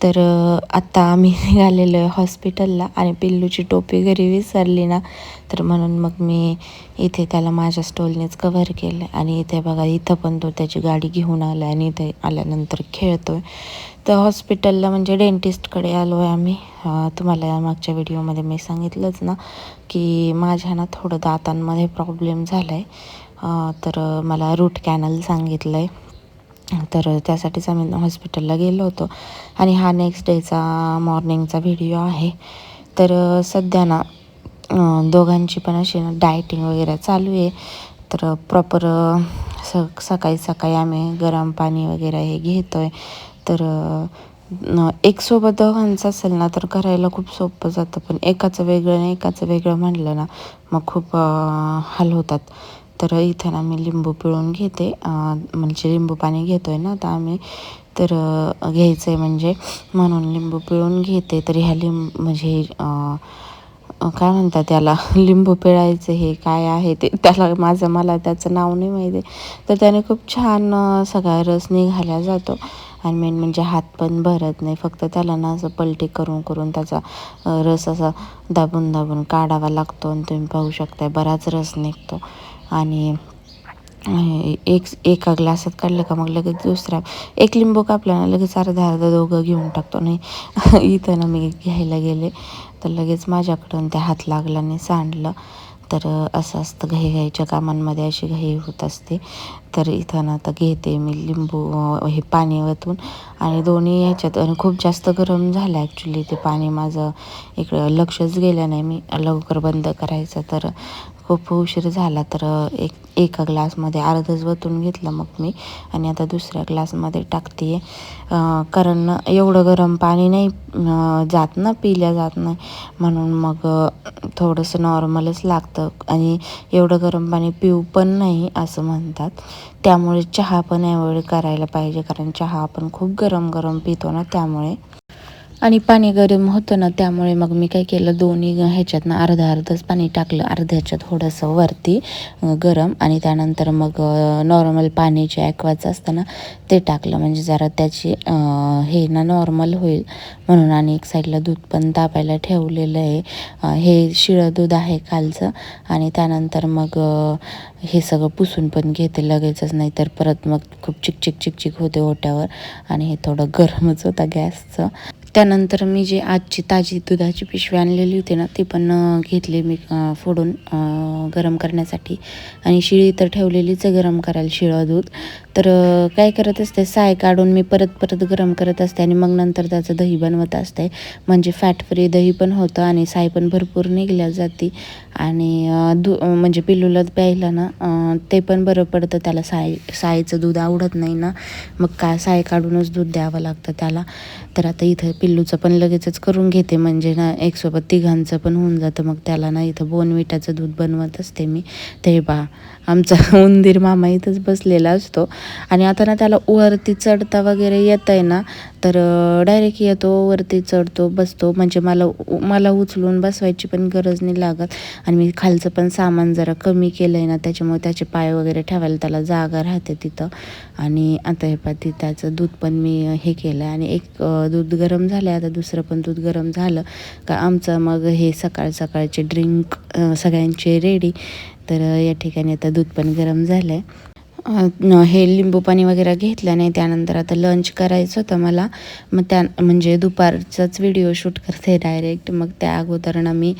तर आत्ता आम्ही निघालेलो आहे हॉस्पिटलला आणि पिल्लूची टोपी घरी विसरली ना तर म्हणून मग मी इथे त्याला माझ्या स्टॉलनेच कव्हर केलं आणि इथे बघा इथं पण तो त्याची गाडी घेऊन आला आणि इथे आल्यानंतर खेळतो आहे तर हॉस्पिटलला म्हणजे डेंटिस्टकडे आलो आहे आम्ही तुम्हाला या मागच्या व्हिडिओमध्ये मी सांगितलंच ना की माझ्या ना थोडं दातांमध्ये प्रॉब्लेम झाला आहे तर मला रूट कॅनल सांगितलं आहे तर त्यासाठीच आम्ही हॉस्पिटलला गेलो होतो. आणि हा नेक्स्ट डेचा मॉर्निंगचा व्हिडिओ आहे. तर सध्या ना दोघांची पण अशी ना डायटिंग वगैरे चालू आहे. तर प्रॉपर स सकाळी सकाळी आम्ही गरम पाणी वगैरे हे घेतो आहे तर एक सोबत दोघांचं असेल ना तर करायला खूप सोपं जातं. पण एकाचं वेगळं आणि एकाचं वेगळं म्हणलं ना मग खूप हाल होतात. तर इथं ना मी लिंबू पिळून घेते. म्हणजे लिंबू पाणी घेतो आहे ना तर आम्ही तर घ्यायचं आहे म्हणजे म्हणून लिंबू पिळून घेते. तर ह्या लिंब म्हणजे काय म्हणतात त्याला? लिंबू पिळायचं हे काय आहे ते? त्याला माझं मला त्याचं नाव नाही माहिती. तर त्याने खूप छान सगळा रस निघाला जातो. आणि मेन म्हणजे हात पण भरत नाही. फक्त त्याला ना असं पलटी करून करून त्याचा रस असा दाबून दाबून काढावा लागतो. आणि तुम्ही पाहू शकताय बराच रस निघतो. आणि एक एका ग्लासात काढलं का मग लगेच दुसरा एक लिंबू कापला ना लगेच अर्धा अर्धा दोघं घेऊन टाकतो. नाही इथं ना मी घ्यायला गेले तर लगेच माझ्याकडून त्या हात लागला आणि सांडलं. तर असं असतं घाई घाईच्या कामांमध्ये अशी घाई होत असते. तर इथं ना आता घेते मी लिंबू हे पाणी वतून आणि दोन्ही ह्याच्यात आणि खूप जास्त गरम झालं ॲक्च्युली ते पाणी माझं. इकडं लक्षच गेलं नाही मी लवकर बंद करायचं. तर खूप उशीर झाला तर एक एका ग्लासमध्ये अर्धच वतून घेतलं मग मी आणि आता दुसऱ्या ग्लासमध्ये टाकते आहे कारण एवढं गरम पाणी नाही जात ना पिल्या जात नाही. म्हणून मग थोडंसं नॉर्मलच लागतं आणि एवढं गरम पाणी पिऊ पण नाही असं म्हणतात. त्यामुळे चहा पण यावेळी करायला पाहिजे कारण चहा आपण खूप गरम गरम पितो ना त्यामुळे. आणि पाणी गरम होतं ना त्यामुळे मग मी काय केलं दोन्ही ह्याच्यात ना अर्धा अर्धच पाणी टाकलं. अर्ध्याच्या थोडंसं वरती गरम आणि त्यानंतर मग नॉर्मल पाणी जे ॲक्वाचं असतं ना ते टाकलं. म्हणजे जरा त्याची हे ना नॉर्मल होईल म्हणून आणि एक साईडला दूध पण तापायला ठेवलेलं आहे. हे शिळं दूध आहे कालचं आणि त्यानंतर मग हे सगळं पुसून पण घेते लगेचच नाही तर परत मग खूप चिकचिक चिकचिक होते ओट्यावर आणि हे थोडं गरमच होतं गॅसचं. त्यानंतर मी जे आजची ताजी दुधाची पिशवी आणलेली होती ना ती पण घेतली मी फोडून गरम करण्यासाठी. आणि शिळी तर ठेवलेलीच गरम करायला शिळं दूध. तर काय करत असते साय काढून मी परत परत गरम करत असते आणि मग नंतर त्याचं दही बनवत असते. म्हणजे फॅट फ्री दही पण होतं आणि साय पण भरपूर निघल्या जाते. आणि दु दू म्हणजे पिल्लूला प्यायला ना ते पण बरं पडतं. त्याला साय सायचं दूध आवडत नाही ना. मग काय साय काढूनच दूध द्यावं लागतं त्याला. तर आता इथं पिल्लूचं पण लगेचच करून घेते. म्हणजे ना एकसोबत तिघांचं पण होऊन जातं. मग त्याला ना इथं बोनविटाचं दूध बनवत असते मी. ते बा आमचा उंदीर मामा इथंच बसलेला असतो. आणि आता ना त्याला वरती चढता वगैरे येत आहे ना तर डायरेक्ट येतो वरती चढतो बसतो. म्हणजे मला उ- मला उचलून बसवायची पण गरज नाही लागत. आणि मी खालचं पण सामान जरा कमी केलं आहे ना त्याच्यामुळे त्याचे पाय वगैरे ठेवायला त्याला जागा राहते तिथं. आणि आता हे पाती त्याचं दूध पण मी हे केलं आणि एक दूध गरम झालं आता दुसरं पण दूध गरम झालं. का आमचं मग हे सकाळ सकाळचे ड्रिंक सगळ्यांचे रेडी तर या ठिकाणी आता दूध पण गरम झालं आहे हे लिंबू पाणी वगैरे घेतलं नाही त्यानंतर आता लंच करायचं होतं मला. मग त्या म्हणजे दुपारचाच व्हिडिओ शूट करते डायरेक्ट मग त्या अगोदर ना मी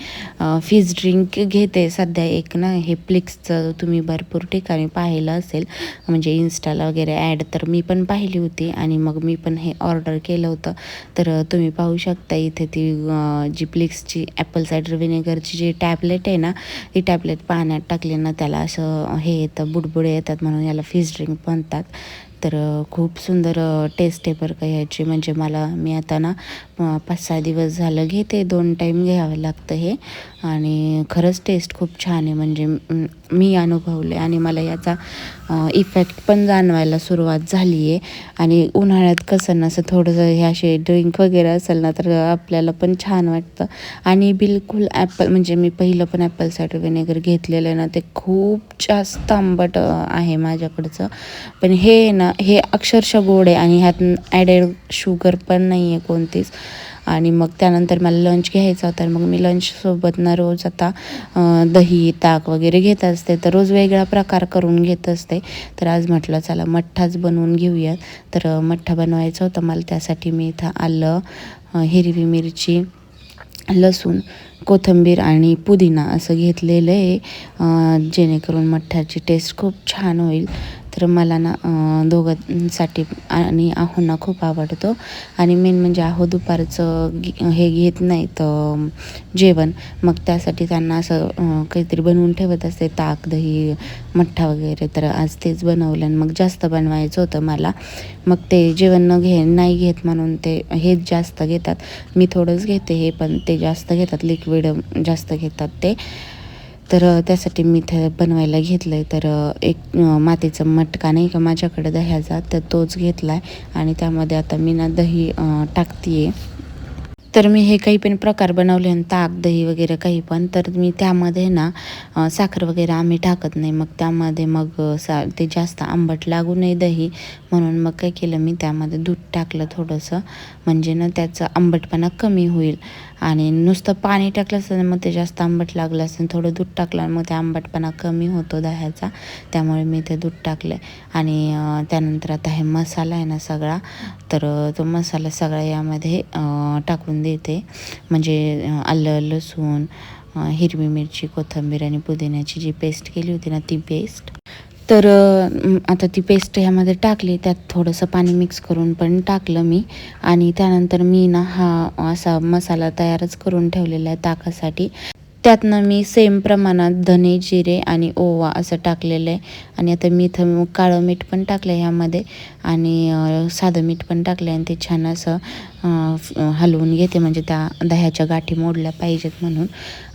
फिज ड्रिंक घेते. सध्या एक ना हे प्लिक्सचं तुम्ही भरपूर ठिकाणी पाहिलं असेल. म्हणजे इन्स्टाला वगैरे ॲड तर मी पण पाहिली होती आणि मग मी पण हे ऑर्डर केलं होतं. तर तुम्ही पाहू शकता इथे ती जी प्लिक्सची ॲपल सायडर विनेगरची जी टॅबलेट आहे ना ती टॅबलेट पाण्यात टाकली ना त्याला असं हे येतं बुडबुडे येतात म्हणून याला फिश ड्रिंक म्हणतात तर खूप सुंदर टेस्ट आहे बरं का ह्याची. म्हणजे मला मी आता ना पाच सहा दिवस झालं घेते. दोन टाईम घ्यावं लागतं हे. आणि खरंच टेस्ट खूप छान आहे. म्हणजे मी अनुभवले आणि मला याचा इफेक्ट पण जाणवायला सुरुवात झाली आहे आणि उन्हाळ्यात कसं ना असं थोडंसं हे असे ड्रिंक वगैरे असेल ना तर आपल्याला पण छान वाटतं. आणि बिलकुल ॲपल म्हणजे मी पहिलं पण ॲपल सायडर विनेगर घेतलेलं आहे ना ते खूप जास्त आंबट आहे माझ्याकडचं. पण हे ना हे अक्षरशः गोड आहे आणि ह्यात ॲडेड शुगर पण नाही आहे कोणतीच. आणि मग त्यानंतर मला लंच घ्यायचा होता. मग मी लंचसोबत ना रोज आता दही ताक वगैरे घेत असते. तर रोज वेगळा प्रकार करून घेत असते. तर आज म्हटलं चला मठ्ठाच बनवून घेऊयात. तर मठ्ठा बनवायचा होता. मला त्यासाठी मी इथं आलं हिरवी मिरची लसूण कोथिंबीर आणि पुदिना असं घेतलेलं आहे. जेणेकरून मठ्ठ्याची टेस्ट खूप छान होईल. तर मला ना दोघांसाठी आणि आहोंना खूप आवडतो. आणि मेन म्हणजे आहो दुपारचं हे घेत नाहीत जेवण. मग त्यासाठी त्यांना असं काहीतरी बनवून ठेवत असते. ताक दही मठ्ठा वगैरे. तर आज तेच बनवलं आणि मग जास्त बनवायचं होतं मला. मग ते जेवण न घे नाही घेत म्हणून ते हेच जास्त घेतात. मी थोडंच घेते हे पण ते जास्त घेतात. लिक्विड जास्त घेतात ते. तर त्यासाठी मी इथं बनवायला घेतलं आहे तर एक मातीचं मातीचा मटका नाही का माझ्याकडे दह्याचा तर तोच घेतला आहे आणि त्यामध्ये आता मी ना दही टाकते आहे तर मी हे काही पण प्रकार बनवले आणि ताक दही वगैरे काही पण. तर मी त्यामध्ये ना साखर वगैरे आम्ही टाकत नाही. मग त्यामध्ये मग सा ते जास्त आंबट लागू नये दही. म्हणून मग काय केलं मी त्यामध्ये दूध टाकलं थोडंसं. म्हणजे ना त्याचा आंबटपणा कमी होईल. आणि नुसतं पाणी टाकलं असतं मग ते जास्त आंबट लागलं असतं थोडं दूध टाकलं मग ते आंबटपणा कमी होतो दह्याचा. त्यामुळे मी ते दूध टाकलं आणि त्यानंतर आता हे मसाला आहे ना सगळा तर तो मसाला सगळा यामध्ये टाकून देते. म्हणजे आलं लसूण हिरवी मिरची कोथिंबीर आणि पुदिन्याची जी पेस्ट केली होती ना ती पेस्ट तर आता ती पेस्ट ह्यामध्ये टाकली त्यात थोडंसं पाणी मिक्स करून पण टाकलं मी. आणि त्यानंतर मी ना हा असा मसाला तयारच करून ठेवलेला आहे ताकासाठी. त्यातनं मी सेम प्रमाणात धने जिरे आणि ओवा असं टाकलेलं आहे. आणि आता मी इथं काळं मीठ पण टाकलं आहे ह्यामध्ये. आणि साधं मीठ पण टाकलं आहे आणि ते छान असं हलवून घेते. म्हणजे त्या दह्याच्या गाठी मोडल्या पाहिजेत म्हणून.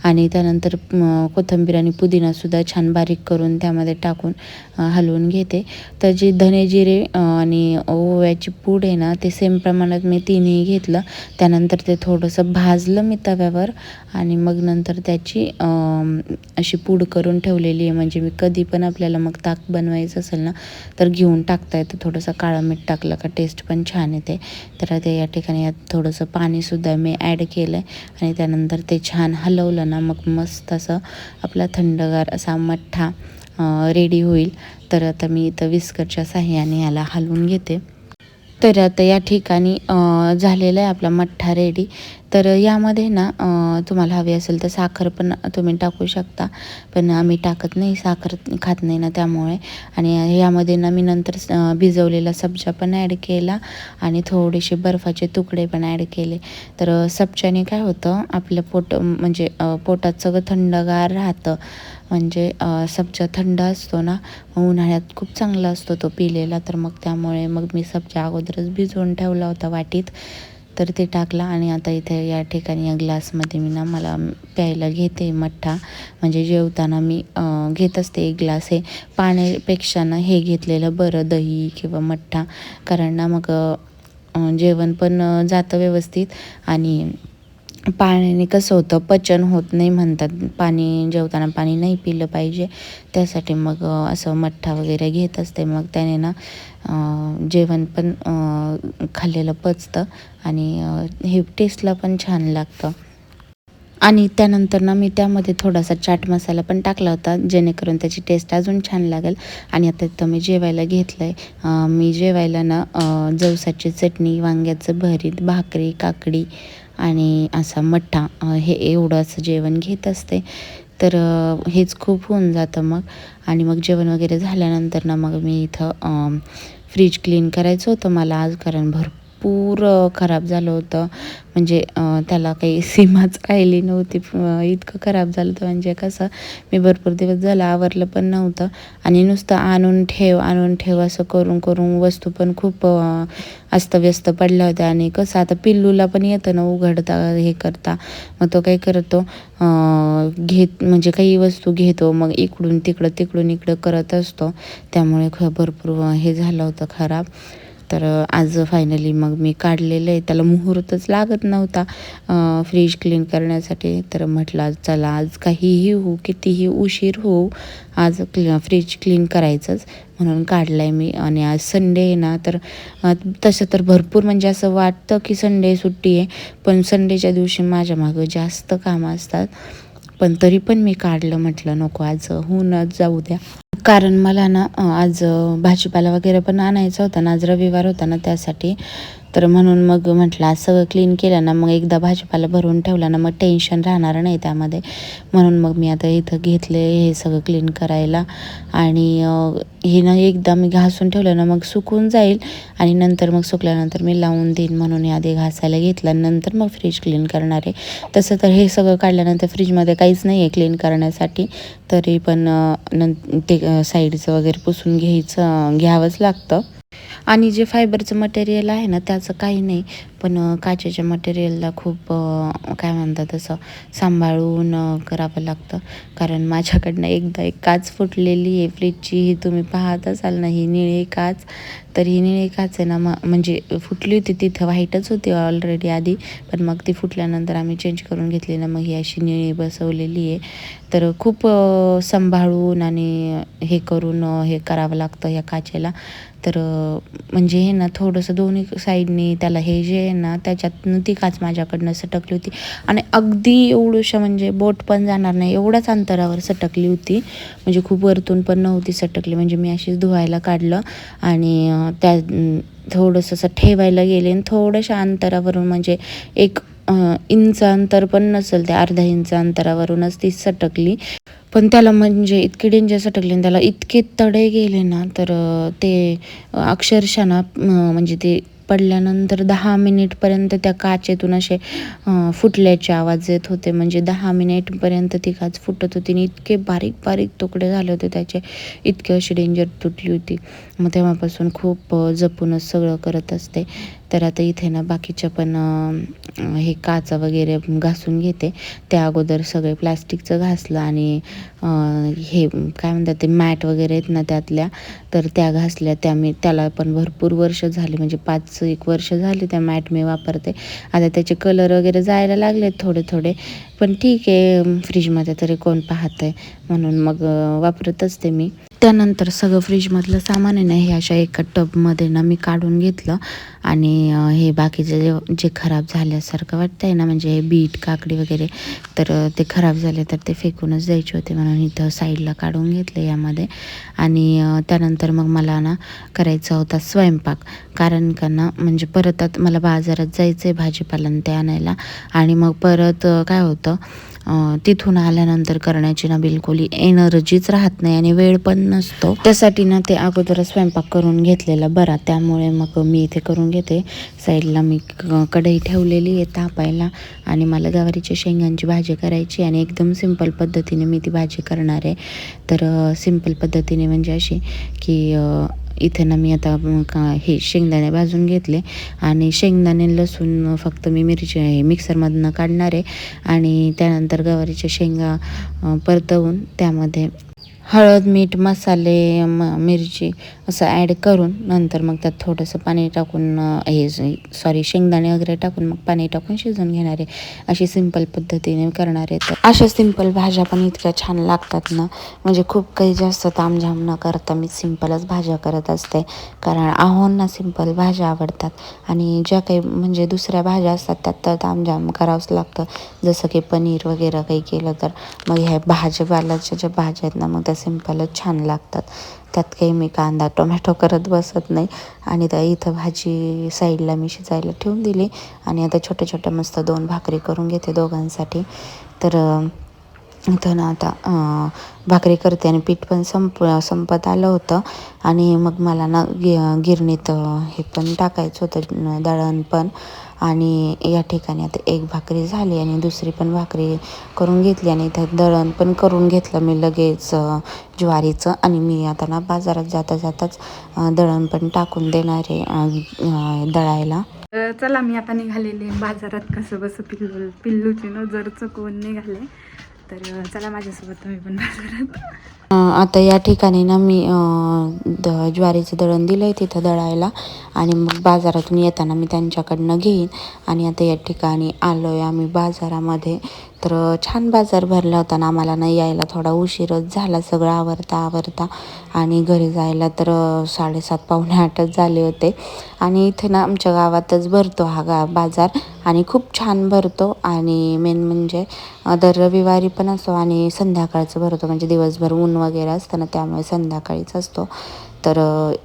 आणि त्यानंतर कोथंबीर कोथिंबीर आणि पुदिनासुद्धा छान बारीक करून त्यामध्ये टाकून हलवून घेते. तर जी धने जिरे आणि ओव्याची पूड आहे ना ते सेम प्रमाणात मी तिन्ही घेतलं. त्यानंतर ते थोडंसं भाजलं मी तव्यावर. आणि मग नंतर त्या अम, अशी पूड करून ठेवलेली आहे. म्हणजे मी कधी पण आपल्याला मग ताक बनवायचं असेल ना तर घेऊन टाकता येतं. थोडंसं काळं मीठ टाकलं का टेस्ट पण छान येते. तर ते या ठिकाणी यात थोडंसं पाणीसुद्धा मी ॲड केलं आहे आणि त्यानंतर ते छान हलवलं ना मग मस्त असं आपला थंडगार असा मठ्ठा रेडी होईल. तर आता मी इथं विस्करच्या साह्याने याला हलवून घेते. तर आता या ठिकाणी झालेलं झालेला आहे आपला मठ्ठा रेडी तर यामध्ये ना तुम्हाला हवी असेल तर साखर पण तुम्ही टाकू शकता. पण आम्ही टाकत नाही साखर खात नाही ना त्यामुळे. आणि यामध्ये ना मी नंतर भिजवलेला सब्जा पण ॲड केला आणि थोडेसे बर्फाचे तुकडे पण ॲड केले. तर सब्जाने काय होतं आपलं पोट म्हणजे पोटात सगळं थंडगार राहतं. म्हणजे सब्जा थंड असतो ना उन्हाळ्यात खूप चांगला असतो तो पिलेला. तर मग त्यामुळे मग मी सब्जा अगोदरच भिजवून ठेवला होता वाटीत. तर ते टाकला आणि आता इथे या ठिकाणी या ग्लासमध्ये मी ना मला प्यायला घेते मठ्ठा. म्हणजे जेवताना मी घेत असते एक ग्लास. हे पाण्यापेक्षा ना हे घेतलेलं बरं दही किंवा मठ्ठा. कारण ना मग जेवण पण जातं व्यवस्थित आणि पाण्याने कसं होतं पचन होत नाही म्हणतात. पाणी जेवताना पाणी नाही पिलं पाहिजे. त्यासाठी मग असं मठ्ठा वगैरे घेत असते. मग त्याने ना जेवण पण खाल्लेलं पचतं आणि हे टेस्टला पण छान लागतं. आणि त्यानंतर ना मी त्यामध्ये थोडासा चाट मसाला पण टाकला होता जेणेकरून त्याची टेस्ट अजून छान लागेल. आणि आता इथं मी जेवायला घेतलं आहे मी जेवायला ना जवसाची चटणी वांग्याचं भरीत भाकरी काकडी आणि असा मठ्ठा हे एवढं असं जेवण घेत असते. तर हेच खूप होऊन जातं मग. आणि मग जेवण वगैरे झाल्यानंतर ना मग मी इथं फ्रीज क्लीन करायचं होतं मला आज कारण भरपूर भरपूर खराब झालं होतं. म्हणजे त्याला काही सीमाच राहिली नव्हती. इतकं खराब झालं होतं. म्हणजे कसं मी भरपूर दिवस झालं आवरलं पण नव्हतं. आणि नुसतं आणून ठेव आणून ठेव असं करून करून वस्तू पण खूप अस्तव्यस्त पडल्या होत्या. आणि कसं आता पिल्लूला पण येतं ना उघडता हे करता. मग तो काय करतो घेत म्हणजे काही वस्तू घेतो. मग इकडून तिकडं तिकडून इकडं करत असतो. त्यामुळे भरपूर हे झालं होतं खराब. तर आज फायनली मग मी काढलेलं आहे. त्याला मुहूर्तच लागत नव्हता फ्रीज क्लीन करण्यासाठी. तर म्हटलं चला आज काहीही होऊ कितीही उशीर होऊ आज क्ल फ्रीज क्लीन करायचंच. म्हणून काढलं आहे मी. आणि आज संडे आहे ना तर तसं तर भरपूर म्हणजे असं वाटतं की संडे सुट्टी आहे. पण संडेच्या दिवशी माझ्या मागं जास्त कामं असतात. पण तरी पण मी काढलं. म्हटलं नको आज होऊनच जाऊ द्या. कारण मला ना आज भाजीपाला वगैरे पण आणायचा होता ना आज रविवार होता ना त्यासाठी. तर म्हणून मग म्हटलं आज सगळं क्लीन केलं ना मग एकदा भाजीपाला भरून ठेवला ना मग टेन्शन राहणार नाही त्यामध्ये. म्हणून मग मी आता इथं घेतले हे सगळं क्लीन करायला. आणि हे ना एकदा मी घासून ठेवलं ना मग सुकून जाईल. आणि नंतर मग सुकल्यानंतर मी लावून देईन म्हणून हे आधी घासायला घेतलं. नंतर मग फ्रीज क्लीन करणार आहे. तसं तर हे सगळं काढल्यानंतर फ्रीजमध्ये काहीच नाही आहे क्लीन करण्यासाठी. तरी पण नं ते साईडचं वगैरे पुसून घ्यायचं घ्यावंच लागतं. आणि जे फायबरचं मटेरियल आहे ना त्याचं काही नाही. पण काचेच्या मटेरियलला खूप काय म्हणतात तसं सांभाळून करावं लागतं. कारण माझ्याकडनं एकदा एक काच फुटलेली आहे फ्रीजची ही तुम्ही पाहत असाल ना ही निळी काच. तर ही निळी काच आहे ना मग म्हणजे फुटली होती तिथं व्हाईटच होती ऑलरेडी आधी. पण मग ती फुटल्यानंतर आम्ही चेंज करून घेतली ना मग ही अशी निळी बसवलेली आहे. तर खूप सांभाळून आणि हे करून हे करावं लागतं ह्या काचेला. तर म्हणजे हे ना थोडंसं दोन्ही साईडने त्याला हे जे आहे ना त्याच्यातनं ती काच माझ्याकडनं सटकली होती. आणि अगदी एवढंशा म्हणजे बोट पण जाणार नाही एवढ्याच अंतरावर सटकली होती. म्हणजे खूप वरतून पण नव्हती सटकली म्हणजे मी अशीच धुवायला काढलं. आणि त्या थोडंसं असं ठेवायला गेले. आणि थोड्याशा अंतरावरून म्हणजे एक इंच अंतर पण नसेल त्या अर्धा इंच अंतरावरूनच ती सटकली. पण त्याला म्हणजे इतके डेंजर सटकले आणि त्याला इतके तडे गेले ना तर ते अक्षरशः ना म्हणजे ते पडल्यानंतर दहा मिनिटपर्यंत त्या काचेतून असे फुटल्याचे आवाज येत होते. म्हणजे दहा मिनिटपर्यंत ती काच फुटत होती आणि इतके बारीक बारीक तुकडे झाले होते त्याचे. इतके अशी डेंजर तुटली होती. मग तेव्हापासून खूप जपूनच सगळं करत असते. तर आता इथे ना बाकीच्या पण हे काचा वगैरे घासून घेते. त्या अगोदर सगळे प्लॅस्टिकचं घासलं आणि हे काय म्हणतात ते मॅट वगैरे आहेत ना त्यातल्या तर त्या घासल्या. त्या मी त्याला पण भरपूर वर्ष झाली. म्हणजे पाच एक वर्ष झाली त्या मॅट मी वापरते. आता त्याचे कलर वगैरे जायला लागलेत थोडे थोडे. पण ठीक आहे फ्रीजमध्ये तरी कोण पाहतं आहे म्हणून मग वापरत असते मी. त्यानंतर सगळं फ्रीजमधलं सामान आहे ना हे अशा एका टबमध्ये ना मी काढून घेतलं. आणि हे बाकीचे जे जे खराब झाल्यासारखं वाटतं आहे ना म्हणजे हे बीट काकडी वगैरे तर ते खराब झाले तर ते फेकूनच द्यायचे होते म्हणून इथं साईडला काढून घेतलं यामध्ये. आणि त्यानंतर मग मला ना करायचा होता स्वयंपाक. कारण का ना म्हणजे परत मला बाजारात जायचं आहे भाजीपाला ते आणायला. आणि मग परत काय होतं तिथून आल्यानंतर करण्याची ना बिलकुल एनर्जीच राहत नाही आणि वेळ पण नसतो. त्यासाठी ना ते अगोदरच स्वयंपाक करून घेतलेला बरा. त्यामुळे मग मी इथे करून घेते. साईडला मी क- कढई ठेवलेली आहे तापायला आणि मला गवारीच्या शेंगांची भाजी करायची आणि एकदम सिंपल पद्धतीने मी ती भाजी करणार आहे. तर सिंपल पद्धतीने म्हणजे अशी की इथे ना मी आता का हे शेंगदाणे भाजून घेतले. आणि शेंगदाणे लसूण फक्त मी मिरची हे मिक्सरमधनं काढणार आहे. आणि त्यानंतर गवारीच्या शेंगा परतवून त्यामध्ये हळद मीठ मसाले म मिरची असं ॲड करून नंतर मग त्यात थोडंसं पाणी टाकून हे सॉरी शेंगदाणे वगैरे टाकून मग पाणी टाकून शिजवून घेणारे अशी सिंपल पद्धतीने करणारे तर. अशा सिंपल भाज्या पण इतक्या छान लागतात ना. म्हणजे खूप काही जास्त तामझाम न करता मी सिंपलच भाज्या करत असते. कारण आहोंना सिंपल भाज्या आवडतात. आणि ज्या काही म्हणजे दुसऱ्या भाज्या असतात त्यात तर तामझाम करावंच लागतं. जसं की पनीर वगैरे काही केलं तर. मग ह्या भाजीपाल्याच्या ज्या भाज्या आहेत ना मग त्या सिंपलच छान लागतात. त्यात काही मी कांदा टोमॅटो करत बसत नाही. आणि त्या इथं भाजी साईडला मी शिजायला ठेवून दिली. आणि आता छोट्या छोट्या मस्त दोन भाकरी करून घेते दोघांसाठी. तर तर इथं ना आता भाकरी करते आणि पीठ पण संप संपत आलं होतं. आणि मग मला ना गि गिरणीत हे पण टाकायचं होतं दळण पण. आणि या ठिकाणी आता एक भाकरी झाली आणि दुसरी पण भाकरी करून घेतली. आणि त्यात दळण पण करून घेतलं मी लगेच ज्वारीचं. आणि मी आता ना बाजारात जाता जाताच दळण पण टाकून देणार आहे दळायला. तर चला मी आता निघालेली बाजारात. कसं बसं पिल्लू पिल्लूची नजर चुकवून निघाले. तर चला माझ्यासोबत तुम्ही पण बाजारात. आता या ठिकाणी ना मी द ज्वारीचं दळण दिलं आहे तिथं दळायला आणि मग बाजारातून येताना मी त्यांच्याकडनं घेईन. आणि आता या ठिकाणी आलो आहे आम्ही बाजारामध्ये. तर छान बाजार भरला होता ना आम्हाला ना यायला थोडा उशीरच झाला सगळं आवरता आवरता. आणि घरी जायला तर साडेसात पावणे आठच झाले होते. आणि इथे ना आमच्या गावातच भरतो हा गा बाजार. आणि खूप छान भरतो. आणि मेन म्हणजे दर रविवारी पण असो आणि संध्याकाळचं भरतो. म्हणजे दिवसभर ऊन वगैरे असतं ना त्यामुळे संध्याकाळीच असतो. तर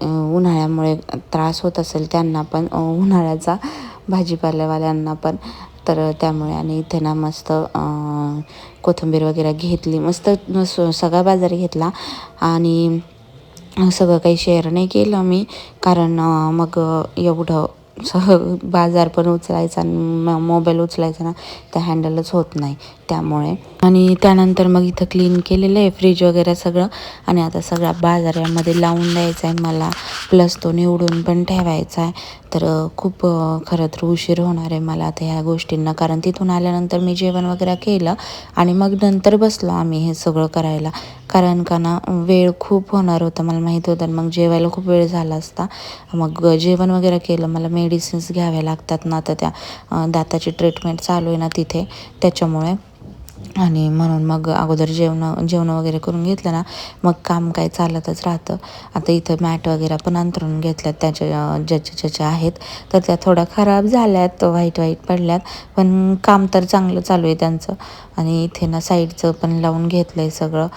उन्हाळ्यामुळे त्रास होत असेल त्यांना पण उन्हाळ्याचा भाजीपाल्यावाल्यांना पण. तर त्यामुळे आणि इथे ना मस्त कोथिंबीर वगैरे घेतली. मस्त सगळा बाजार घेतला. आणि सगळं काही शेअर नाही केलं मी. कारण मग एवढं सह बाजार पण उचलायचा आणि म- मोबाईल उचलायचा ना त्या हँडलच होत नाही. त्यामुळे. आणि त्यानंतर मग इथं क्लीन केलेलं आहे फ्रीज वगैरे सगळं. आणि आता सगळा बाजार यामध्ये लावून द्यायचा आहे मला. प्लस तो निवडून पण ठेवायचा आहे. तर खूप खरं तर उशीर होणार आहे मला आता ह्या गोष्टींना. कारण तिथून आल्यानंतर मी जेवण वगैरे केलं आणि मग नंतर बसलो आम्ही हे सगळं करायला. कारण का ना वेळ खूप होणार होता मला माहीत होतं आणि मग जेवायला खूप वेळ झाला असता. मग जेवण वगैरे केलं मला मेडिसिन्स घ्याव्या लागतात ना आता त्या दाताची ट्रीटमेंट चालू आहे ना तिथे. त्याच्यामुळे आणि म्हणून मग अगोदर जेवण जेवण वगैरे करून घेतलं ना मग काम काय चालतच राहतं. आता इथं मॅट वगैरे पण अंतरून घेतल्यात त्याच्या ज्याच्या ज्याच्या आहेत तर त्या थोड्या खराब झाल्यात वाईट वाईट पडल्यात. पण काम तर चांगलं चालू आहे त्यांचं. आणि इथे ना साईडचं पण लावून घेतलं आहे सगळं.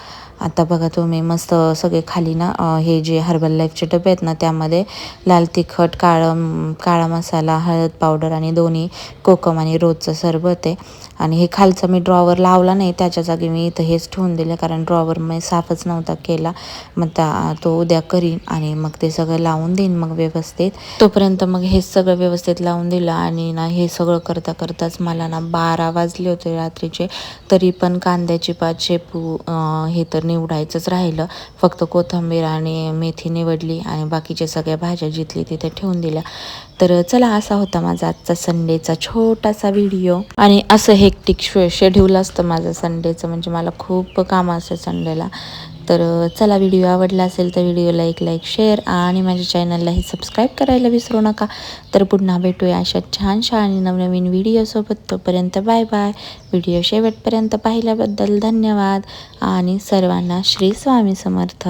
आता बघा तुम्ही मस्त सगळे खाली ना हे जे हर्बल लाईफचे डबे आहेत ना त्यामध्ये लाल तिखट काळं काळा मसाला हळद पावडर आणि दोन्ही कोकम आणि रोजचं सरबत आहे. आणि हे खालचं मी ड्रॉवर लावला नाही त्याच्या जागी मी इथं हेच ठेवून दिलं कारण ड्रॉवर मी साफच नव्हता केला. मग त्या तो उद्या करीन आणि मग ते सगळं लावून देईन मग व्यवस्थित. तोपर्यंत मग हेच सगळं व्यवस्थित लावून दिलं आणि ना हे सगळं करता करताच मला ना बारा वाजले होते रात्रीचे. तरी पण कांद्याची पात शेपू हे तर निवडायचंच राहिलं. फक्त कोथिंबीर आणि मेथी निवडली आणि बाकीच्या सगळ्या भाज्या जिथली तिथे ठेवून दिल्या. तर चला असा होता माझा आजचा संडेचा छोटासा व्हिडिओ आणि असं हेक्टिक शे शेड्यूल असतं माझं संडेचं म्हणजे मला खूप काम असतं संडेला तर चला व्हिडिओ आवडला असेल तर व्हिडिओला एक लाईक शेअर आणि माझ्या चॅनललाही सबस्क्राईब करायला विसरू नका. तर पुन्हा भेटूया अशा छानशा आणि नवनवीन व्हिडिओसोबत तोपर्यंत बाय बाय व्हिडिओ शेवटपर्यंत पाहिल्याबद्दल धन्यवाद. आणि सर्वांना श्री स्वामी समर्थ.